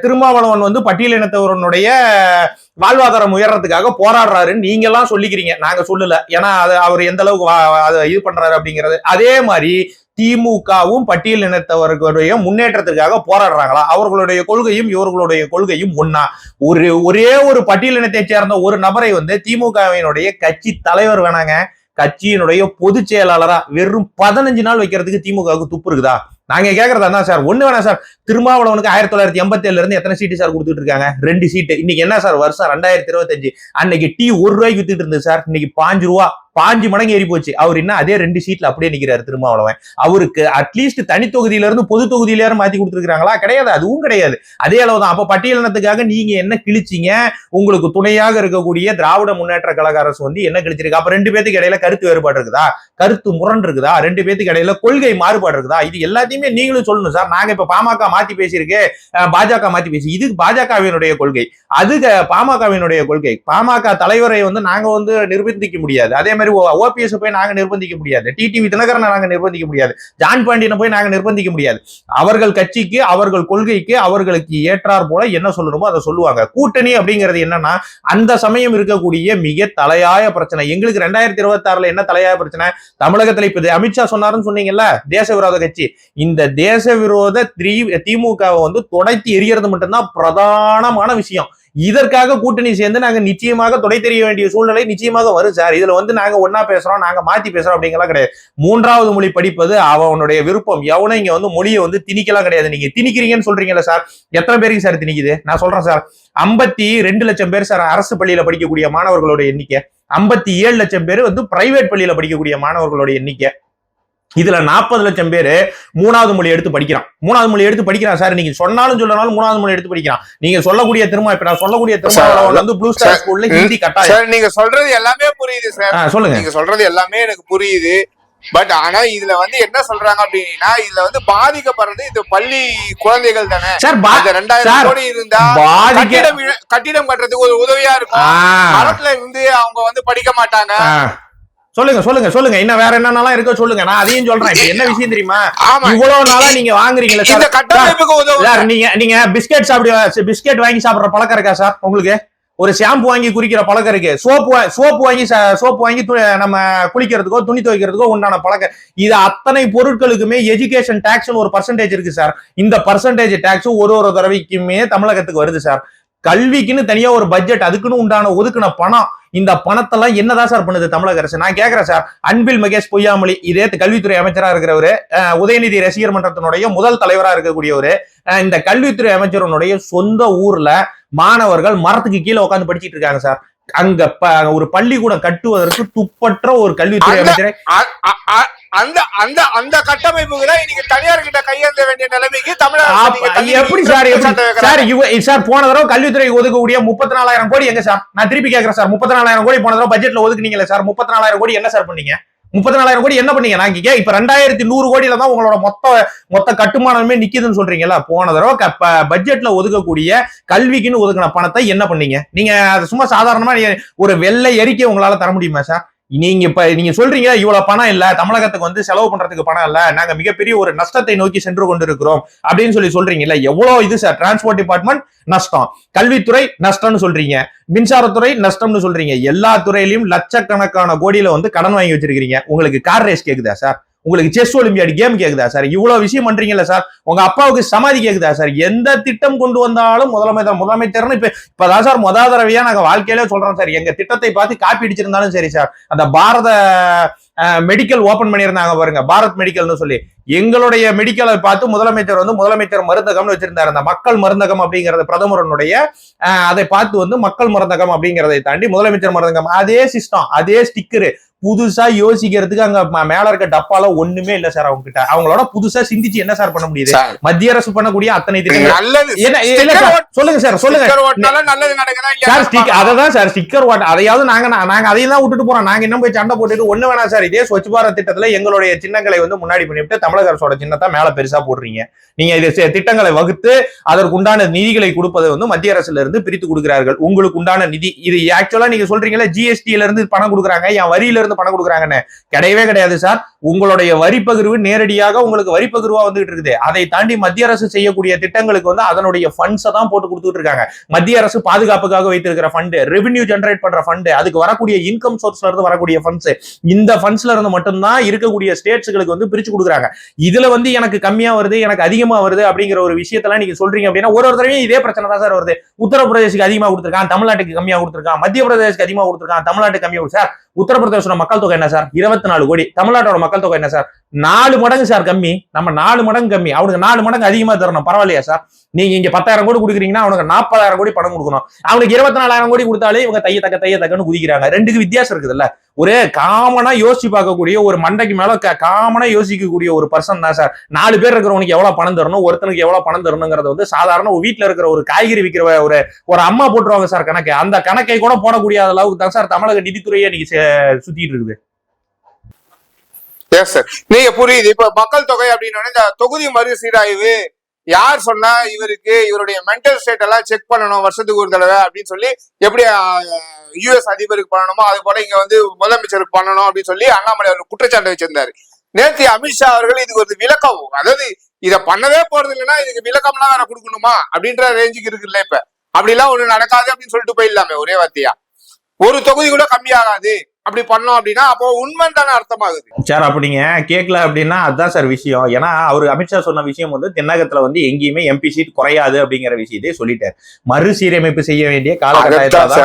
திருமாவளவன் வந்து பட்டியலினத்தவரனுடைய வாழ்வாதாரம் உயர்றதுக்காக போராடுறாருன்னு நீங்கெல்லாம் சொல்லிக்கிறீங்க. நாங்க சொல்லல. ஏன்னா அது அவர் எந்த அளவுக்கு அதை இது பண்றாரு அப்படிங்கிறது. அதே மாதிரி திமுகவும் பட்டியல் இனத்தவர்களுடைய முன்னேற்றத்திற்காக போராடுறாங்களா? அவர்களுடைய கொள்கையும் இவர்களுடைய கொள்கையும் ஒன்னா ஒரு ஒரே ஒரு பட்டியல் இனத்தை சேர்ந்த ஒரு நபரை வந்து திமுகவினுடைய கட்சி தலைவர் வேணாங்க. கட்சியினுடைய பொதுச் செயலாளரா வெறும் பதினஞ்சு நாள் வைக்கிறதுக்கு திமுகவுக்கு துப்பு இருக்குதா? நாங்க கேட்கறது தான் சார் ஒண்ணு வேணாம் சார் திருமாவளவனுக்கு ஆயிரத்தி தொள்ளாயிரத்தி எண்பத்தி ஏழுல இருந்து எத்தனை சீட்டு சார் கொடுத்துட்டு இருக்காங்க? ரெண்டு சீட்டு இன்னைக்கு என்ன சார் வருஷம்? ரெண்டாயிரத்தி இருபத்தஞ்சு. அன்னைக்கு டீ ஒரு ரூபாய்க்கு வித்துட்டு இருந்தது சார் இன்னைக்கு பாஞ்சு ரூபா. பாஞ்சு மடங்கு ஏறி போச்சு. அவர் என்ன அதே ரெண்டு சீட்ல அப்படியே நிக்கிறாரு திருமாவளவன். அவருக்கு அட்லீஸ்ட் தனி தொகுதியில இருந்து பொது தொகுதியில யாரும் மாத்தி கொடுத்துருக்காங்களா கிடையாது. அதுவும் கிடையாது. அதே அளவு தான். அப்ப பட்டியலினத்துக்காக நீங்க என்ன கிழிச்சிங்க? உங்களுக்கு துணையாக இருக்கக்கூடிய திராவிட முன்னேற்ற கழக அரசு வந்து என்ன கிழிச்சிருக்கு? அப்ப ரெண்டு பேத்துக்கு இடையில கருத்து வேறுபாடு இருக்குதா? கருத்து முரண் இருக்குதா? ரெண்டு பேத்துக்கு இடையில கொள்கை மாறுபாடு இருக்குதா? இது எல்லாத்தையுமே நீங்களும் சொல்லணும் சார். நாங்க இப்ப பாமக மாத்தி பேசியிருக்கு. பாஜக மாத்தி பேசி இது பாஜகவினுடைய கொள்கை. அது பாமகவினுடைய கொள்கை. பாமக தலைவரை வந்து நாங்க வந்து நிர்பந்திக்க முடியாது. அதே மாதிரி ஓபிஎஸ் போய் நாங்க நிர்பந்திக்க முடியாது. டிடிவி தினகரனை நாங்க நிர்பந்திக்க முடியாது. ஜான் பாண்டியனை போய் நாங்க நிர்பந்திக்க முடியாது. அவர்கள் கட்சிக்கு அவர்கள் கொள்கைக்கு அவர்களுக்கு ஏற்றார் போல என்ன சொல்லணுமோ அதை சொல்லுவாங்க. கூட்டணி அப்படிங்கிறது என்னன்னா அந்த சமயம் இருக்கக்கூடிய மிக தலையாய பிரச்சனை. எங்களுக்கு ரெண்டாயிரத்தி இருபத்தி ஆறுல என்ன தலையாய பிரச்சனை? தமிழகத்துல இப்ப அமித்ஷா சொன்னாருன்னு சொன்னீங்கல்ல தேச விரோத கட்சி. இந்த தேச விரோத த்ரீ- திமுகவை வந்து துடைத்து எரியறது மட்டும்தான் பிரதானமான விஷயம். இதற்காக கூட்டணி சேர்ந்து நாங்க நிச்சயமாக துடை தெரிய வேண்டிய சூழ்நிலை நிச்சயமாக வரும் சார். இதுல வந்து நாங்க ஒன்னா பேசுறோம் நாங்க மாத்தி பேசுறோம் அப்படிங்கலாம் கிடையாது. மூன்றாவது மொழி படிப்பது அவனுடைய விருப்பம். எவனும் இங்க வந்து மொழியை வந்து திணிக்கலாம் கிடையாது. நீங்க திணிக்கிறீங்கன்னு சொல்றீங்கல்ல சார். எத்தனை பேருக்கு சார் திணிக்குது? நான் சொல்றேன் சார். ஐம்பத்தி ரெண்டு லட்சம் பேர் சார் அரசு பள்ளியில படிக்கக்கூடிய மாணவர்களோட எண்ணிக்கை. ஐம்பத்தி ஏழு லட்சம் பேர் வந்து பிரைவேட் பள்ளியில படிக்கக்கூடிய மாணவர்களோட எண்ணிக்கை. இதுல நாற்பது லட்சம் பேர் மூணாவது மொழி எடுத்து படிக்கிறான். மூணாவது மொழி எடுத்து படிக்கிறான் சார். நீங்க சொன்னாலும் சொல்லனாலும் மூணாவது மொழி எடுத்து படிக்கிறான். நீங்க சொல்லக்கூடிய திரும்ப இப்ப நான் சொல்லக்கூடிய திரும்ப வந்து ப்ளூ ஸ்டார் ஸ்கூல்ல ஹிந்தி கட்டாயம் சார் நீங்க சொல்றது எல்லாமே புரியுது சார். சொல்லுங்க. நீங்க சொல்றது எல்லாமே எனக்கு புரியுது. பட் ஆனா இதுல வந்து என்ன சொல்றாங்க அப்படின்னா இதுல வந்து பாதிக்கப்படுறது இது பள்ளி குழந்தைகள் தானே. சார் ரெண்டாயிரம் கோடி இருந்தா கட்டிடம் கட்டிடம் கட்டுறதுக்கு ஒரு உதவியா இருக்கும். மரத்துல இருந்து அவங்க வந்து படிக்க மாட்டாங்க. சொல்லுங்க சொல்லுங்க சொல்லுங்க. இன்னும் வேற என்னென்னலாம் இருக்கோ சொல்லுங்க. நான் அதையும் சொல்றேன். இப்ப என்ன விஷயம் தெரியுமா? இவ்வளவு நாளா நீங்க வாங்குறீங்களா சார். நீங்க நீங்க பிஸ்கெட் சாப்பிடு பிஸ்கெட் வாங்கி சாப்பிடுற பழக்கம் இருக்கா சார் உங்களுக்கு? ஒரு ஷாம்பு வாங்கி குறிக்கிற பழக்கம் இருக்கு. சோப்பு சோப்பு வாங்கி சோப்பு வாங்கி நம்ம குளிக்கிறதுக்கோ துணி துவைக்கிறதுக்கோ உண்டான பழக்கம். இது அத்தனை பொருட்களுக்குமே எஜுகேஷன் டாக்ஸ்னு ஒரு பர்சன்டேஜ் இருக்கு சார். இந்த பர்சன்டேஜ் டாக்ஸ் ஒரு ஒரு தடவைக்குமே தமிழகத்துக்கு வருது சார். கல்விக்குன்னு தனியா ஒரு பட்ஜெட் அதுக்குன்னு உண்டான ஒதுக்குன பணம் இந்த பணத்தெல்லாம் என்னதான் சார் பண்ணுது தமிழக அரசு? நான் கேக்குறேன் சார் அன்பில் மகேஷ் பொய்யாமொழி இதே கல்வித்துறை அமைச்சரா இருக்கிறவரு உதயநிதி ரசிகர் மன்றத்தினுடைய முதல் தலைவரா இருக்கக்கூடியவரு இந்த கல்வித்துறை அமைச்சரனுடைய சொந்த ஊர்ல மாணவர்கள் மரத்துக்கு கீழே உட்காந்து படிச்சிட்டு இருக்காங்க சார் அங்க ஒரு பள்ளிக்கூடம் கட்டுவதற்கு துப்பற்ற ஒரு கல்வித்துறை அமைச்சரை அந்த அந்த அந்த கட்டமைப்புகளை இன்னைக்கு தனியார் கிட்ட கையேந்த வேண்டிய நிலைமைக்கு தமிழக நீங்க எப்படி சார். சார் சார் போன தடவை கல்வித்துறை ஒதுக்கக்கூடிய முப்பத்தி நாலாயிரம் கோடி எங்க சார்? நான் திருப்பி கேக்குறேன் சார் முப்பத்தி நாலாயிரம் கோடி போன தடவை பட்ஜெட்ல ஒதுக்குனீங்களே சார்? முப்பத்தி நாலாயிரம் கோடி என்ன சார் பண்ணீங்க? முப்பத்தி நாலாயிரம் கோடி என்ன பண்ணீங்க? நான் கேட்க இப்ப ரெண்டாயிரத்தி நூறு கோடியில தான் உங்களோட மொத்த மொத்த கட்டுமானமே நிக்குதுன்னு சொல்றீங்கல்ல? போன தடவை பட்ஜெட்ல ஒதுக்கக்கூடிய கல்விக்குன்னு ஒதுக்கின பணத்தை என்ன பண்ணீங்க? நீங்க அது சும்மா சாதாரணமா நீங்க ஒரு வெள்ளை அறிக்கை உங்களால தர முடியுமா சார்? நீங்க இப்ப நீங்க சொல்றீங்க இவ்வளவு பணம் இல்ல தமிழகத்துக்கு வந்து செலவு பண்றதுக்கு பணம் இல்ல நாங்க மிகப்பெரிய ஒரு நஷ்டத்தை நோக்கி சென்று கொண்டிருக்கிறோம் அப்படின்னு சொல்லி சொல்றீங்கல்ல எவ்வளவு இது சார் டிரான்ஸ்போர்ட் டிபார்ட்மெண்ட் நஷ்டம் கல்வித்துறை நஷ்டம்னு சொல்றீங்க மின்சாரத்துறை நஷ்டம்னு சொல்றீங்க எல்லா துறையிலையும் லட்சக்கணக்கான கோடியில வந்து கடன் வாங்கி வச்சிருக்கீங்க உங்களுக்கு கார் ரேஸ் கேக்குதா சார் உங்களுக்கு செஸ் ஒலிம்பியாடு கேம் கேக்குதா சார் இவ்வளவு விஷயம் பண்றீங்கல்ல சார் உங்க அப்பாவுக்கு சமாதி கேக்குதா சார் எந்த திட்டம் கொண்டு வந்தாலும் முதலமைச்சர் முதலமைச்சர்னு இப்ப இப்பதான் சார் முத தடவையா நாங்க வாழ்க்கையிலே சொல்றோம் சார் எங்க திட்டத்தை பார்த்து காப்பி அடிச்சிருந்தாலும் சரி சார் அந்த பாரத மெடிக்கல் ஓபன் பண்ணியிருந்தாங்க பாருங்க பாரத் மெடிக்கல்னு சொல்லி. எங்களுடைய மெடிக்கலை பார்த்து முதலமைச்சர் வந்து முதலமைச்சர் மருந்தகம்னு வச்சிருந்தாரு. அந்த மக்கள் மருந்தகம் அப்படிங்கறது பிரதமரனுடைய அதை பார்த்து வந்து மக்கள் மருந்தகம் அப்படிங்கிறதை தாண்டி முதலமைச்சர் மருந்தகம் அதே சிஸ்டம் அதே ஸ்டிக்கரு புதுசா யோசிக்கிறதுக்கு அங்க மேல இருக்க டப்பால ஒண்ணுமே இல்ல சார் அவங்க கிட்ட அவங்களோட புதுசா சிந்திச்சு என்ன சார் பண்ண முடியுது? மத்திய அரசு பண்ணக்கூடிய அத்தனை திட்டங்கள். சொல்லுங்க சார் சொல்லுங்க. சார் அததான் சார் ஸ்டிக்கர் வாட் அதையாவது நாங்க நாங்க அதையும் தான் விட்டுட்டு போறோம். நாங்க இன்னும் போய் சண்டை போட்டுட்டு ஒண்ணு வேணாம் சார் இதே ஸ்வச் பாரத் திட்டத்துல எங்களுடைய சின்னங்களை வந்து முன்னாடி பண்ணிவிட்டு தமிழக அரசோட சின்னத்தை மேல பெருசா போடுறீங்க. நீங்க இது திட்டங்களை வகுத்து அதற்கு உண்டான நிதிகளை கொடுப்பதை வந்து மத்திய அரசுல இருந்து பிரித்து கொடுக்கிறார்கள். உங்களுக்கு உண்டான நிதி இது ஆக்சுவலா நீங்க சொல்றீங்களா ஜிஎஸ்டில இருந்து பணம் கொடுக்குறாங்க. என் வரியில இருந்து பணம் கொடுக்குறாங்கன்னு. கிடையவே கிடையாது சார். உங்களுடைய வரி பகிர்வு நேரடியாக உங்களுக்கு வரி பகிர்வா வந்துகிட்டு இருக்குது. அதை தாண்டி மத்திய அரசு செய்யக்கூடிய திட்டங்களுக்கு வந்து அதனுடைய ஃபண்ட்ஸை தான் போட்டு கொடுத்துட்டு இருக்காங்க. மத்திய அரசு பாதுகாப்புக்காக வைத்திருக்கிற ஃபண்டு ரெவென்யூ ஜென்ரேட் பண்ற ஃபண்டு அதுக்கு வரக்கூடிய இன்கம் சோர்ஸ்ல இருந்து வரக்கூடிய ஃபண்ட்ஸ் இந்த ஃபண்ட்ஸ்ல இருந்து மட்டும்தான் இருக்கக்கூடிய ஸ்டேட்ஸ்களுக்கு வந்து பிரிச்சு கொடுக்குறாங்க. இதுல வந்து எனக்கு கம்மியா வருது எனக்கு அதிகமா வருது அப்படிங்கிற ஒரு விஷயத்தெல்லாம் நீங்க சொல்றீங்க அப்படின்னா ஒரு ஒருத்தரையும் இதே பிரச்சனை தான் சார் வருது. உத்தரப்பிரதேசுக்கு அதிகமா கொடுத்துருக்கான் தமிழ்நாட்டுக்கு கம்மியா கொடுத்துருக்கான் மத்திய பிரதேசுக்கு அதிகமா கொடுத்துருக்கான் தமிழ்நாட்டுக்கு கம்மியா சார் உத்தரப்பிரதேசோட மக்கள் தொகை என்ன சார்? இருபத்தி நாலு கோடி. தமிழ்நாட்டோட மக்கள் தொகை என்ன சார்? நாலு மடங்கு சார் கம்மி. நம்ம நாலு மடங்கு கம்மி. அவனுக்கு நாலு மடங்கு அதிகமா தரணும். பரவாயில்லையா சார்? நீங்க இங்க பத்தாயிரம் கோடி கொடுக்குறீங்கன்னா அவனுக்கு நாற்பதாயிரம் கோடி பணம் கொடுக்கணும். அவனுக்கு இருபத்தி நாலாயிரம் கோடி கொடுத்தாலே இவங்க தைய தக்க தைய தக்கன்னு குதிக்கிறாங்க. ரெண்டுக்கு வித்தியாசம் இருக்குதுல்ல. ஒரே காமனா யோசிச்சு பார்க்கக்கூடிய ஒரு மண்டைக்கு மேல காமனா யோசிக்கக்கூடிய ஒரு பர்சன் தான் சார். நாலு பேர் இருக்கிறவனுக்கு எவ்வளவு பணம் தரணும்? ஒருத்தனுக்கு எவ்வளவு பணம் தரணுங்கிறது வந்து சாதாரண ஒரு வீட்டுல இருக்கிற ஒரு காய்கறி விற்கிற ஒரு ஒரு அம்மா போட்டுருவாங்க சார் கணக்கு. அந்த கணக்கை கூட போடக்கூடிய அளவுக்கு தான் சார் தமிழக நிதித்துறையே இன்னைக்கு சுத்திட்டு இருக்குது எஸ் சார் நீங்க புரியுது. இப்ப மக்கள் தொகை அப்படின்னு இந்த தொகுதி மறுசீராய்வு யார் சொன்னா இவருக்கு இவருடைய மென்டல் ஸ்டேட் எல்லாம் செக் பண்ணணும் வருஷத்துக்கு ஒரு தடவை அப்படின்னு சொல்லி எப்படி யுஎஸ் அதிபருக்கு பண்ணணுமோ அது போல இங்க வந்து முதலமைச்சருக்கு பண்ணணும் அப்படின்னு சொல்லி அண்ணாமலை அவர் குற்றச்சாட்டு வச்சிருந்தாரு. நேத்து அமித்ஷா அவர்கள் இதுக்கு ஒரு விளக்கம் அதாவது இத பண்ணவே போறது இல்லைன்னா இதுக்கு விளக்கம்லாம் வேற கொடுக்கணுமா அப்படின்ற ரேஞ்சுக்கு இருக்குல்ல இப்ப. அப்படிலாம் ஒண்ணு நடக்காது அப்படின்னு சொல்லிட்டு போயிடலாமே ஒரே வார்த்தையா. ஒரு தொகுதி கூட கம்மியாகாது. அப்படி பண்ணோம் அப்படின்னா அப்போ உண்மை தானே அர்த்தமாகுது. சார் அப்ப நீங்க கேட்கல அப்படின்னா அதுதான் சார் விஷயம். ஏன்னா அவர் அமித்ஷா சொன்ன விஷயம் வந்து தென்னகத்துல வந்து எங்கேயுமே எம்பி சீட் குறையாது அப்படிங்கிற விஷயத்தையே சொல்லிட்டார். மறுசீரமைப்பு செய்ய வேண்டிய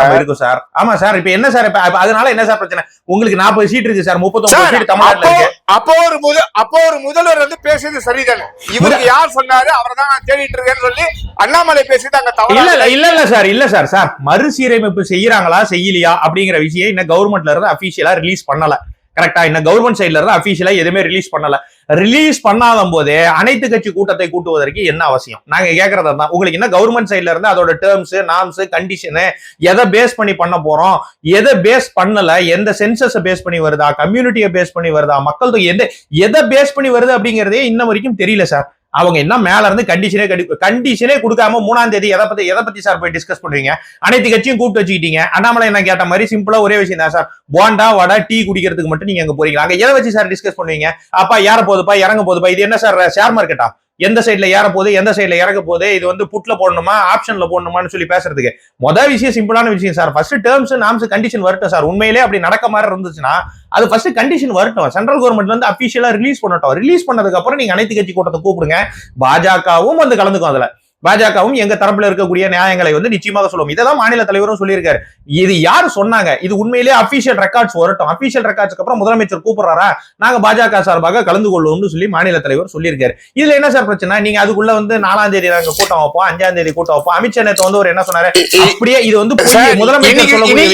நம்ம இருக்கும் சார் ஆமா சார் இப்ப என்ன சார் இப்ப அதனால என்ன சார் பிரச்சனை? உங்களுக்கு நாற்பது சீட் இருக்கு சார் முப்பத்தொன்பது சீட் தமிழ்நாட்டுல அப்போ இருக்கு. அப்போ ஒரு முத அப்போ ஒரு முதல்வர் வந்து பேசியது சரிதானே? இவருக்கு யார் சொன்னாரு? அவரை தான் நான் தேடிட்டு இருக்கேன்னு சொல்லி அண்ணாமலை பேசிட்டு அங்க தவறா இல்ல இல்ல இல்ல சார் இல்ல சார் சார் மறுசீரமைப்பு செய்யறாங்களா செய்யலையா அப்படிங்கிற விஷயம் இன்னும் கவர்மெண்ட்ல இருந்து அஃபீஷியலா ரிலீஸ் பண்ணல. கரெக்டா இன்னும் கவர்மெண்ட் சைட்ல இருந்து அஃபீஷியலா எதுவுமே ரிலீஸ் பண்ணல. ரிலீஸ் பண்ணாத போதே அனைத்து கட்சி கூட்டத்தை கூட்டுவதற்கு என்ன அவசியம்? நாங்க கேக்குறது தான் உங்களுக்கு என்ன கவர்மெண்ட் சைட்ல இருந்து அதோட டேர்ம்ஸ் நாம்ஸ் கண்டிஷனு எதை பேஸ் பண்ணி பண்ண போறோம் எதை பேஸ் பண்ணல எந்த சென்சஸ் பேஸ் பண்ணி வருதா கம்யூனிட்டியை பேஸ் பண்ணி வருதா மக்கள் தொகை எந்த எதை பேஸ் பண்ணி வருது அப்படிங்கறதே இன்ன வரைக்கும் தெரியல சார் அவங்க என்ன மேல இருந்து கண்டிஷனே கண்டிஷனே கொடுக்காம மூணாம் தேதி எதை பத்தி எதை பத்தி சார் போய் டிஸ்கஸ் பண்ணுவீங்க? அனைத்து கட்சியும் கூப்பிட்டு வச்சுக்கிட்டீங்க. அண்ணாமலை என்ன கேட்ட மாதிரி சிம்பிளா ஒரே விஷயம் தான் சார் போண்டா வடை டீ குடிக்கிறதுக்கு மட்டும் நீங்க அங்க போறீங்க அங்க எதை வச்சு சார் டிஸ்கஸ் பண்ணுவீங்க? அப்பா ஏற போதுப்பா இறங்க போதுப்பா இது என்ன சார் ஷேர் மார்க்கெட்டா எந்த சைடில் ஏற போகுது எந்த சைடில் இறக்க போகுது இது வந்து புட்ல போடணுமா ஆப்ஷன்ல போடணுமான்னு சொல்லி பேசுறதுக்கு. மொதல் விஷயம் சிம்பிளான விஷயம் sir first terms norms condition வரட்டும் சார் உண்மையிலே அப்படி நடக்க மாதிரி இருந்துச்சுன்னா அது ஃபர்ஸ்ட் கண்டிஷன் வரட்டும். சென்ட்ரல் கவர்மெண்ட்ல இருந்து அபிஷியலா ரிலீஸ் பண்ணட்டும். ரிலீஸ் பண்ணதுக்கு அப்புறம் நீங்க அனைத்து கட்சி கூட்டத்தை கூப்பிடுங்க. பாஜகவும் வந்து கலந்துக்கும் அதுல. பாஜகவும் எங்க தரப்புல இருக்கக்கூடிய நியாயங்களை வந்து நிச்சயமாக சொல்லுவோம் இததான் மாநில தலைவரும் சொல்லியிருக்காரு. இது யாரு சொன்னாங்க? இது உண்மையிலேயே அபிஷியல் ரெக்கார்ட்ஸ் வரட்டும். அபிஷியல் ரெக்கார்ட்ஸ்க்கு அப்புறம் முதலமைச்சர் கூப்பிடுறாரா? நாங்க பாஜக சார்பாக கலந்து கொள்வோம்னு சொல்லி மாநில தலைவர் சொல்லியிருக்காரு. இதுல என்ன சார் பிரச்சனை? நீங்க அதுக்குள்ள வந்து நாலாம் தேதி நாங்க கூட்டம் வைப்போம் அஞ்சாம் தேதி கூட்டம் வைப்போம். அமித்ஷா நேத்து வந்து ஒரு என்ன சொன்னாரு? அப்படியே இது வந்து முதலமைச்சர் சொல்லக்கூடிய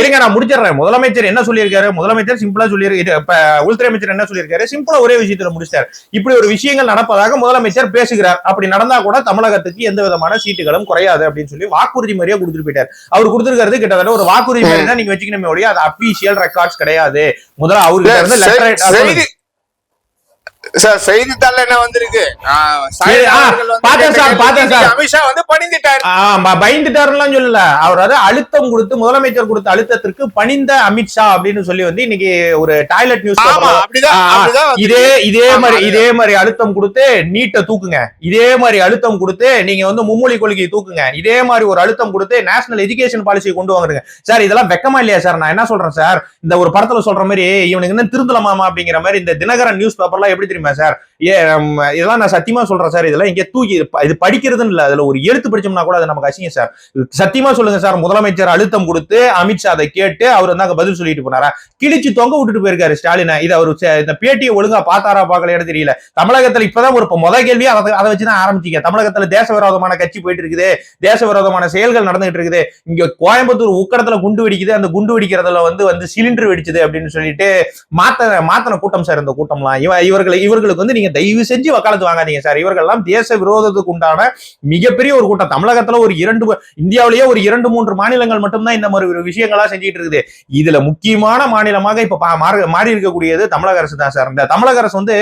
இருங்க, நான் முடிச்சிடுறேன். முதலமைச்சர் என்ன சொல்லியிருக்காரு? முதலமைச்சர் சிம்பிளா சொல்லியிருக்கு உள்துறை அமைச்சர் என்ன சொல்லியிருக்காரு? சிம்பிளா ஒரே விஷயத்துல முடிச்சிட்டாரு. இப்படி ஒரு விஷயங்கள் நடப்பதாக முதலமைச்சர் பேசுகிறார். அப்படி நடந்தா கூட தமிழகத்துக்கு எந்த விதமான சீட்டுகளும் குறையாது அப்படின்னு சொல்லி வாக்குறுதி மாதிரியே கொடுத்துட்டு போயிட்டார். அவர் கொடுத்திருக்கிறது கிட்டத்தட்ட ஒரு வாக்குறுதி மாதிரி தான் நீங்க வச்சுக்கணுமே ஒழிய அது அபிஷியல் ரெக்கார்ட்ஸ் கிடையாது. முதல்ல செய்தி சார் செய்தித்தாள்ல என்ன வந்திருக்கு? பார்த்தேன் சார், பார்த்தேன் சார். அமித்ஷா வந்து பணிந்துட்டார். பயந்துட்டாருலாம் சொல்லல. அவர் அழுத்தம் கொடுத்து முதலமைச்சர் கொடுத்த அழுத்தத்திற்கு பணிந்த அமித்ஷா அப்படின்னு சொல்லி வந்து இன்னைக்கு ஒரு டாய்லெட் நியூஸ் இதே இதே மாதிரி இதே மாதிரி அழுத்தம் கொடுத்து நீட்டை தூக்குங்க. இதே மாதிரி அழுத்தம் கொடுத்து நீங்க வந்து மும்மொழி கொள்கையை தூக்குங்க. இதே மாதிரி ஒரு அழுத்தம் கொடுத்து நேஷனல் எஜுகேஷன் பாலிசியை கொண்டு வாங்குறீங்க. சார் இதெல்லாம் வெக்கமா இல்லையா சார்? நான் என்ன சொல்றேன் சார்? இந்த ஒரு படத்துல சொல்ற மாதிரி இவனுக்கு என்ன திருந்தலமாமா அப்படிங்கிற மாதிரி இந்த தினகரன் நியூஸ் பேப்பர்லாம் எப்படி தெரியுமா சார்? ஏ இதெல்லாம் நான் சத்தியமா சொல்றேன் சார். இதெல்லாம் இங்கே தூக்கி இது படிக்கிறதுன்னு இல்லை. அதுல ஒரு எழுத்து படிச்சோம்னா கூட அது நமக்கு அசிங்கம் சார். சத்தியமா சொல்லுங்க சார். முதலமைச்சர் அழுத்தம் கொடுத்து அமித்ஷா அதை கேட்டு அவர் வந்து பதில் சொல்லிட்டு போனாரா? கிழிச்சு தொங்க விட்டுட்டு போயிருக்காரு ஸ்டாலினை. இது அவர் இந்த பேட்டியை ஒழுங்கா பார்த்தாரா பார்க்கலையான்னு தெரியல. தமிழகத்துல இப்பதான் ஒரு முத கேள்வி அதை அதை வச்சுதான் ஆரம்பிச்சீங்க. தமிழகத்துல தேச விரோதமான கட்சி போயிட்டு இருக்குது. தேச விரோதமான செயல்கள் நடந்துகிட்டு இருக்குது. இங்க கோயம்புத்தூர் உக்கடத்துல குண்டு வெடிக்குது. அந்த குண்டு வெடிக்கிறதுல வந்து வந்து சிலிண்டர் வெடிச்சது அப்படின்னு சொல்லிட்டு மாத்த மாத்தன கூட்டம் சார் இந்த கூட்டம்லாம். இவ இவர்களை இவர்களுக்கு வந்து நீங்க தயவு செஞ்சு வக்காலத்து வாங்காதீங்க சார். இவர்கள்லாம் தேச விரோதத்துக்கு உண்டான மிகப்பெரிய ஒரு கூட்டம் தமிழகத்துல ஒரு இரண்டு இந்தியாவிலேயே ஒரு இரண்டு மூன்று மாநிலங்கள் மட்டும்தான் இந்த மாதிரி ஒரு விஷயங்களா செஞ்சுட்டு இருக்குது. இதுல முக்கியமான மாநிலமாக இப்ப மாறி இருக்கக்கூடியது தமிழக அரசு தான் சார். இந்த தமிழக அரசு வந்து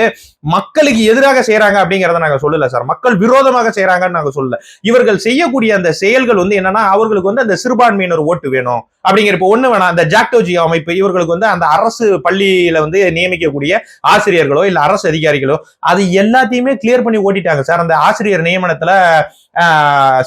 மக்களுக்கு எதிராக செய்யறாங்க அப்படிங்கறத நாங்க சொல்லல சார். மக்கள் விரோதமாக செய்யறாங்கன்னு நாங்க சொல்லல. இவர்கள் செய்யக்கூடிய அந்த செயல்கள் வந்து என்னன்னா அவர்களுக்கு வந்து அந்த சிறுபான்மையினர் ஓட்டு வேணும். அப்படிங்கிற இப்போ ஒண்ணு வேணாம். அந்த ஜாக்டோஜி அமைப்பு இவர்களுக்கு வந்து அந்த அரசு பள்ளியில வந்து நியமிக்கக்கூடிய ஆசிரியர்களோ இல்ல அரசு அதிகாரிகளோ அது எல்லாத்தையுமே கிளியர் பண்ணி ஓட்டிட்டாங்க. சார் அந்த ஆசிரியர் நியமனத்துல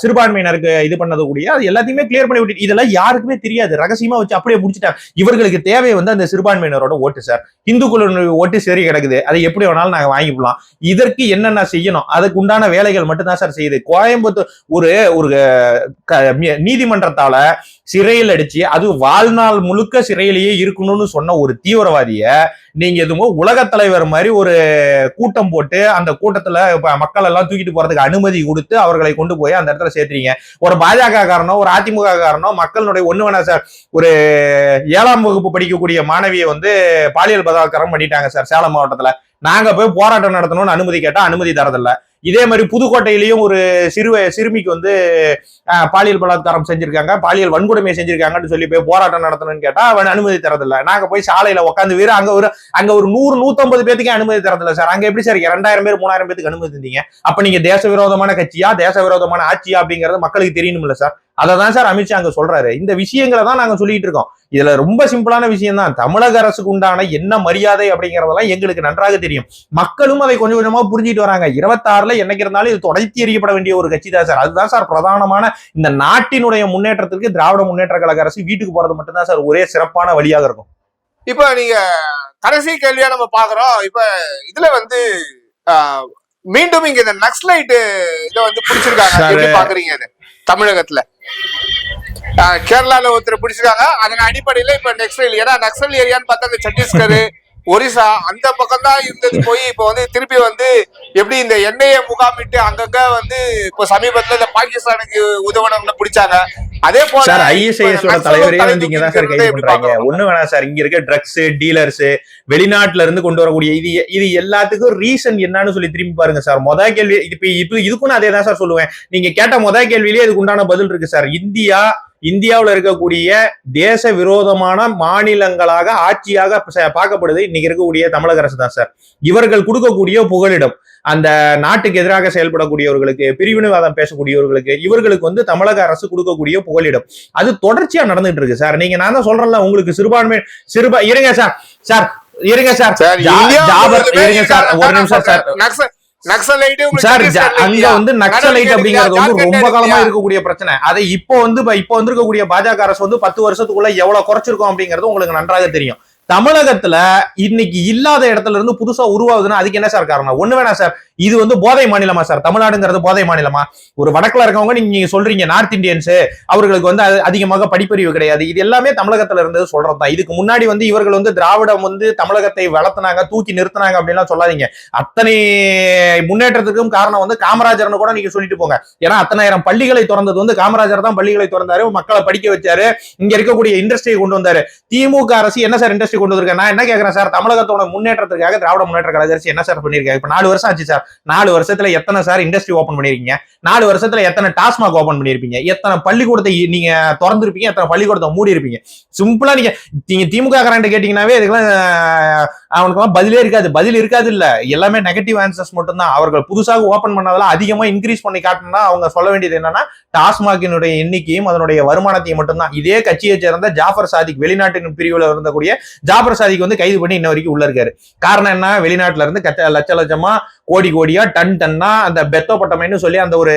சிறுபான்மையினருக்கு இது பண்ணது கூடிய அது எல்லாத்தையுமே கிளியர் பண்ணி விட்டு இதெல்லாம் யாருக்குமே தெரியாது. ரகசியமா வச்சு அப்படியே முடிச்சுட்டாங்க. இவர்களுக்கு தேவை வந்து அந்த சிறுபான்மையினரோட ஓட்டு சார். இந்துக்களோட ஓட்டு சரி கிடக்குது. அதை எப்படி வேணாலும் நாங்க வாங்கிக்கலாம். இதற்கு என்னென்ன செய்யணும்? அதுக்கு உண்டான வேலைகள் மட்டும்தான் சார் செய்யுது. கோயம்புத்தூர் ஒரு ஒரு நீதிமன்றத்தால சிறையில் அடிச்சு அது வாழ்நாள் முழுக்க சிறையிலேயே இருக்கணும்னு சொன்ன ஒரு தீவிரவாதிய நீங்க எதுவும் உலக தலைவர் மாதிரி ஒரு கூட்டம் போட்டு அந்த கூட்டத்துல மக்கள் எல்லாம் தூக்கிட்டு போறதுக்கு அனுமதி கொடுத்து அவர்களை கொண்டு போய் அந்த இடத்துல சேர்த்துறீங்க. ஒரு பாஜக காரணம் ஒரு அதிமுக காரணம் மக்களுடைய ஒண்ணு வேணா சார் ஒரு ஏழாம் வகுப்பு படிக்கக்கூடிய மாணவியை வந்து பாலியல் பலாத்காரம் பண்ணிட்டாங்க சார் சேலம் மாவட்டத்துல. நாங்க போய் போராட்டம் நடத்தணும்னு அனுமதி கேட்டா அனுமதி தரதில்லை. இதே மாதிரி புதுக்கோட்டையிலையும் ஒரு சிறு சிறுமிக்கு வந்து பாலியல் பலாத்காரம் செஞ்சிருக்காங்க. பாலியல் வன்கொடுமை செஞ்சிருக்காங்கன்னு சொல்லி போய் போராட்டம் நடத்தணும்னு கேட்டா அவன் அனுமதி தரதில்ல. நாங்க போய் சாலையில உட்காந்து வீர அங்க ஒரு அங்க ஒரு நூறு நூத்தம்பது பேத்துக்கு அனுமதி தரதில்ல சார். அங்க எப்படி சார் இரண்டாயிரம் பேர் மூணாயிரம் பேத்துக்கு அனுமதி தந்தீங்க? அப்ப நீங்க தேச விரோதமான கட்சியா தேச விரோதமான ஆட்சியா அப்படிங்கறது மக்களுக்கு தெரியணும்ல சார். அதை தான் சார் அமித்ஷா அங்க சொல்றாரு. இந்த விஷயங்களை தான் நாங்க சொல்லிட்டு இருக்கோம். இதுல ரொம்ப சிம்பிளான விஷயம் தான் தமிழக அரசுக்கு உண்டான என்ன மரியாதை அப்படிங்கறதெல்லாம் எங்களுக்கு நன்றாக தெரியும். மக்களும் அதை கொஞ்சம் கொஞ்சமா புரிஞ்சிட்டு வராங்க. இருபத்தாறுல என்னைக்கு இருந்தாலும் இது தொடர்ச்சி எறியப்பட வேண்டிய ஒரு கட்சி தான் சார். அதுதான் சார் பிரதானமான இந்த நாட்டினுடைய முன்னேற்றத்திற்கு திராவிட முன்னேற்ற கழக அரசு வீட்டுக்கு போறது மட்டும்தான் சார் ஒரே சிறப்பான வழியாக இருக்கும். இப்ப நீங்க கடைசி கேள்வியா நம்ம பாக்குறோம். இப்ப இதுல வந்து மீண்டும் இங்க இந்த நக்ஸ்லைட் இத வந்து பிடிச்சிருக்காங்க. பாக்குறீங்க தமிழகத்துல. கேரளால ஒருத்தர் பிடிச்சிருக்காங்க. அதன் அடிப்படையில இப்ப நெக்ஸ்ட் ஏன்னா நக்சல் ஏரியான்னு பார்த்தா இந்த சத்தீஸ்கர் ஒரிசா அந்த பக்கம் தான் இருந்தது. போய் இப்ப வந்து திருப்பி வந்து எப்படி இந்த எண்ணெயை முகாமிட்டு அங்கங்க வந்து இப்போ சமீபத்துல இந்த பாகிஸ்தானுக்கு உதவனங்களை பிடிச்சாங்க. அதே போல சார் இப்ப ஐஎஸ்ஐஎஸ் நக்சல் தலைவரே தலை வந்து இங்க தான் சார் கைது பண்றாங்க? ஒண்ணு வேணாம் சார் இங்க இருக்க ட்ரக்ஸ் டீலர்ஸ் வெளிநாட்டுல இருந்து கொண்டு வரக்கூடிய இது இது எல்லாத்துக்கும் ரீசன் என்னன்னு சொல்லி திரும்பி பாருங்க சார். மொத கேள்வி இப்ப இப்ப இதுக்கும் அதே தான் சார் சொல்லுவேன். நீங்க கேட்ட மொத கேள்வியிலேயே இதுக்கு உண்டான பதில் இருக்கு சார். இந்தியா இந்தியாவுல இருக்கக்கூடிய தேச விரோதமான மாநிலங்களாக ஆட்சியாக பார்க்கப்படுது. இன்னைக்கு இருக்கக்கூடிய தமிழக அரசு தான் சார். இவர்கள் கொடுக்கக்கூடிய புகலிடம் அந்த நாட்டுக்கு எதிராக செயல்படக்கூடியவர்களுக்கு பிரிவினைவாதம் பேசக்கூடியவர்களுக்கு இவர்களுக்கு வந்து தமிழக அரசு கொடுக்கக்கூடிய புகலிடம். அது தொடர்ச்சியா நடந்துட்டு இருக்கு சார். நீங்க நான் தான் சொல்றேன்ல உங்களுக்கு சிறுபான்மை சிறுபா இருங்க சார். சார் இருங்க சார். சார் இருங்க ஒரு. நிமிஷம் சார். அங்க? வந்து நக்சலைட் அப்படிங்கிறது வந்து? ரொம்ப காலமா? இருக்கக்கூடிய பிரச்சனை அதை இப்போ வந்து இப்ப- இப்போ வந்திருக்கக்கூடிய பாஜக அரசு வந்து பத்து வருஷத்துக்குள்ள எவ்வளவு குறைச்சிருக்கோம் அப்படிங்கிறது உங்களுக்கு நன்றாக தெரியும் தமிழகத்துல இன்னைக்கு இல்லாத இடத்துல இருந்து புதுசா உருவாகுதுன்னா அதுக்கு என்ன சார் காரணம்? ஒண்ணு வேணா சார். இது வந்து போதை மாநிலமா சார்? தமிழ்நாடுங்கிறது போதை மாநிலமா? ஒரு வடக்குல இருக்கவங்க நீங்க சொல்றீங்க நார்த் இந்தியன்ஸ் அவர்களுக்கு வந்து அதிகமாக படிப்பறிவு கிடையாது. இது எல்லாமே தமிழகத்துல இருந்தது சொல்றதுதான். இதுக்கு முன்னாடி வந்து இவர்கள் வந்து திராவிடம் வந்து தமிழகத்தை வளர்த்துனாங்க தூக்கி நிறுத்தினாங்க அப்படின்லாம் சொல்லாதீங்க. அத்தனை முன்னேற்றத்துக்கும் காரணம் வந்து காமராஜர்னு கூட நீங்க சொல்லிட்டு போங்க. ஏன்னா அத்தனாயிரம் பள்ளிகளை திறந்தது வந்து காமராஜர் தான் பள்ளிகளை திறந்தாரு மக்களை படிக்க வச்சாரு இங்க இருக்கக்கூடிய இண்டஸ்ட்ரியை கொண்டு வந்தாரு. திமுக அரசு என்ன சார் இண்டஸ்ட்ரி கொண்டு வந்திருக்கேன். நான் என்ன கேட்கறேன் சார்? தமிழகத்தோட முன்னேற்றத்துக்காக திராவிட முன்னேற்ற கழக என்ன சார் பண்ணிருக்காங்க இப்ப நாலு வருஷம் ஆச்சு சார். நாலு வருஷத்துல எத்தனை சார் இண்டஸ்ட்ரி ஓப்பன் பண்ணிருக்கீங்க? நாலு வருஷத்துல எத்தனை டாஸ்மாக் ஓப்பன் பண்ணிருப்பீங்க? எத்தனை பள்ளிக்கூடத்தை நீங்க திறந்திருப்பீங்க? எத்தனை பள்ளிக்கூடத்தை மூடி இருப்பீங்க சிம்பிளா நீங்க நீங்க திமுக கரண்ட் கேட்டீங்கன்னாவே இதுக்கெல்லாம் அவனுக்கு பதிலே இருக்காது. பதில் இருக்காது இல்ல எல்லாமே நெகட்டிவ் ஆன்சர்ஸ் மட்டும்தான். அவர்கள் புதுசாக ஓபன் பண்ணதெல்லாம் அதிகமா இன்க்ரீஸ் பண்ணி காட்டணும்னா அவங்க சொல்ல வேண்டியது என்னன்னா டாஸ்மாகினுடைய எண்ணிக்கையும் அதனுடைய வருமானத்தையும் மட்டும்தான். இதே கட்சியை சேர்ந்த ஜாஃபர் சாதிக் வெளிநாட்டின் பிரிவுல இருந்தக்கூடிய ஜாஃபர் சாதிக் வந்து கைது பண்ணி இன்ன வரைக்கும் உள்ள இருக்காரு. காரணம் என்ன? வெளிநாட்டுல இருந்து கச்ச லட்ச லட்சமா கோடி கோடியா டன் டன்னா அந்த பெத்தோப்பட்டமைன்னு சொல்லி அந்த ஒரு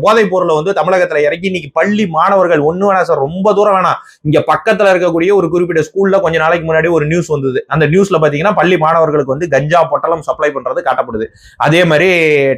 போதைப் பொருளை வந்து தமிழகத்துல இறக்கி இன்னைக்கு பள்ளி மாணவர்கள் ஒண்ணு வேணாம் சார் ரொம்ப தூரம் வேணாம். இங்க பக்கத்துல இருக்கக்கூடிய ஒரு குறிப்பிட்ட ஸ்கூல்ல கொஞ்ச நாளைக்கு முன்னாடி ஒரு நியூஸ் வந்தது. அந்த நியூஸ்ல பாத்தீங்கன்னா பள்ளி மாணவர்களுக்கு வந்து கஞ்சா பொட்டலம் சப்ளை பண்றது காட்டப்படுது. அதே மாதிரி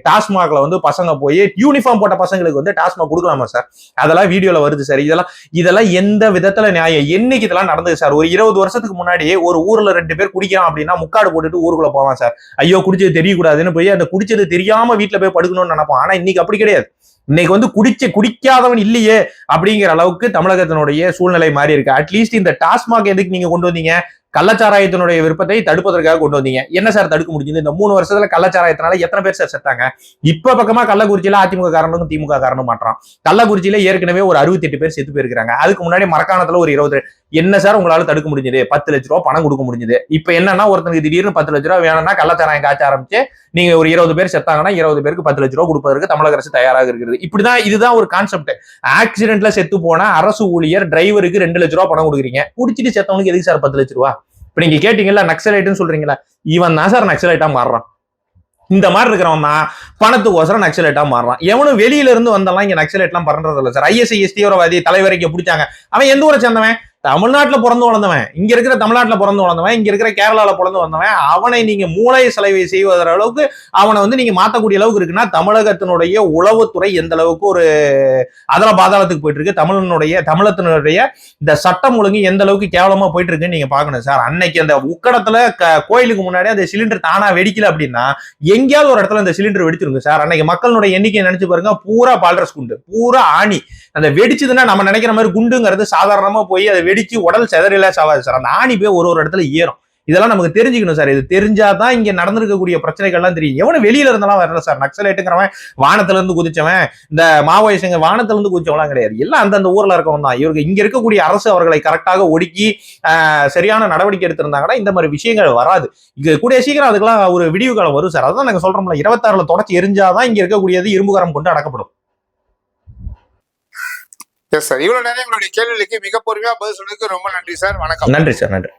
டாஸ்மாக்ல வந்து பசங்க போய் யூனிஃபார்ம் போட்ட பசங்களுக்கு வந்து டாஸ்மாக் கொடுக்கலாமா சார் அதெல்லாம் வீடியோல வருது சார் இதெல்லாம் இதெல்லாம் எந்த விதத்துல நியாயம்? என்னைக்கு இதெல்லாம் நடந்தது சார் ஒரு இருபது வருஷத்துக்கு முன்னாடி ஒரு ஊர்ல ரெண்டு பேர் குடிக்கிறான் அப்படின்னா முக்காடு போட்டுட்டு ஊருக்குள்ள போவான் சார் ஐயோ குடிச்சது தெரியக்கூடாதுன்னு போய் அந்த குடிச்சது தெரியாம வீட்டுல போய் படுக்கணும்னு நினைப்போம் ஆனா இன்னைக்கு அப்படி கிடையாது. இன்னைக்கு வந்து குடிச்ச குடிக்காதவன் இல்லையே அப்படிங்கிற அளவுக்கு தமிழகத்தினுடைய சூழ்நிலை மாறி இருக்கு. அட்லீஸ்ட் இந்த டாஸ்மாக் எதுக்கு நீங்க கொண்டு வந்தீங்க? கள்ளச்சாராயத்தினுடைய விருப்பத்தை தடுப்பதற்காக கொண்டு வந்தீங்க. என்ன சார் தடுக்க முடிஞ்சது? இந்த மூணு வருஷத்துல கள்ளச்சாராயத்தினால எத்தனை பேர் சார் செத்தாங்க? இப்ப பக்கமா கள்ளக்குறிச்சியில அதிமுக காரணம் திமுக காரணம் மாற்றான் கள்ளக்குறிச்சியில ஏற்கனவே ஒரு அறுபத்தி எட்டு பேர் செத்து போயிருக்காங்க அதுக்கு முன்னாடி மரக்காணத்துல ஒரு இருபது என்ன சார் உங்களால தடுக்க முடிஞ்சது? பத்து லட்ச ரூபா பணம் கொடுக்க முடிஞ்சது. இப்ப என்னன்னா ஒருத்தனுக்கு திடீர்னு பத்து லட்ச ரூபா வேணும்னா கள்ளத்தராயம் காய்ச்ச ஆரம்பிச்சு நீங்க ஒரு இருபது பேர் செத்தாங்கன்னா இருபது பேருக்கு பத்து லட்ச ரூபா கொடுப்பதற்கு தமிழக அரசு தயாராக இருக்கிறது இப்படிதான் இதுதான் ஒரு கான்செப்ட் ஆக்சிடென்ட்ல செத்து போன அரசு ஊழியர் டிரைவருக்கு ரெண்டு லட்ச ரூபா பணம் கொடுக்குறீங்க. குடிச்சிட்டு செத்தவனுக்கு எதுக்கு சார் பத்து லட்ச ரூபா? இப்ப நீங்க கேட்டீங்கல்ல நக்சலைட்னு சொல்றீங்களா இவன் தான் சார் நக்சலைட்டா மாறுறான். இந்த மாதிரி இருக்கிறவன் தான் பணத்துக்கோசரம் நக்சலைட்டா மாறுறான். எவனும் வெளியில இருந்து வந்தெல்லாம் இங்க நக்சலைட்லாம் பண்றது இல்ல சார் ஐஎஸ்ஐஎஸ் தீவிரவாதி தலைவரைக்கு பிடிச்சாங்க. அவன் எந்த ஊரை சேர்ந்தவன்? தமிழ்நாட்டில் பிறந்து வளர்ந்தவன் இங்க இருக்கிற தமிழ்நாட்டில் பிறந்து வளர்ந்தவன் இங்க இருக்கிற கேரளாவில் பிறந்து வந்தவன் அவனை நீங்க மூளை செலவை செய்வதற அளவுக்கு அவனை வந்து நீங்க மாத்தக்கூடிய அளவுக்கு இருக்குன்னா தமிழகத்தினுடைய உளவுத்துறை எந்த அளவுக்கு ஒரு அதல பாதாளத்துக்கு போயிட்டு இருக்கு தமிழனுடைய தமிழத்தினுடைய இந்த சட்டம் ஒழுங்கு எந்த அளவுக்கு கேவலமா போயிட்டு இருக்குன்னு நீங்க பாக்கணும் சார். அன்னைக்கு அந்த உக்கடத்துல க- கோயிலுக்கு முன்னாடி அந்த சிலிண்டர் தானா வெடிக்கல அப்படின்னா எங்கேயாவது ஒரு இடத்துல அந்த சிலிண்டர் வெடிச்சிருங்க சார். அன்னைக்கு மக்களுடைய எண்ணிக்கை நினைச்சு பாருங்க பூரா பால்ரஸ் குண்டு பூரா ஆணி. அந்த வெடிச்சதுன்னா நம்ம நினைக்கிற மாதிரி குண்டுங்கிறது சாதாரணமா போய் அதை வெடிச்சு உடல் செதறிலாஸ் ஆகாது சார் அந்த ஆணி போய் ஒரு ஒரு இடத்துல ஏறும். இதெல்லாம் நமக்கு தெரிஞ்சுக்கணும் சார். இது தெரிஞ்சாதான் இங்க நடந்திருக்கக்கூடிய பிரச்சனைகள்லாம் தெரியும். எவனும் வெளியில இருந்தாலும் வரல சார். நக்சலைட்டுங்கிறவன் வானத்துல இருந்து குதிச்சவன் இந்த மாவோயிஸ்டுங்க வானத்துல இருந்து குதிச்சவங்களாம் கிடையாது. எல்லாம் அந்தந்த ஊர்ல இருக்கவன் தான். இவருக்கு இங்க இருக்கக்கூடிய அரசு அவர்களை கரெக்டாக ஒடுக்கி சரியான நடவடிக்கை எடுத்திருந்தாங்கன்னா இந்த மாதிரி விஷயங்கள் வராது. இங்க கூடிய சீக்கிரம் அதுக்கெல்லாம் ஒரு விடிவு காலம் வரும் சார். அதான் நாங்க சொல்றோம்ல இருபத்தாறுல தொடச்சி எரிஞ்சாதான் இங்க இருக்கக்கூடியது இரும்புகரம் கொண்டு அடக்கப்படும். எஸ் சார் இவ்வளவு நேரம் எங்களுடைய கேள்விகளுக்கு மிக பொறுமையா பதில் சொன்னதுக்கு ரொம்ப நன்றி சார் வணக்கம். நன்றி சார் நன்றி.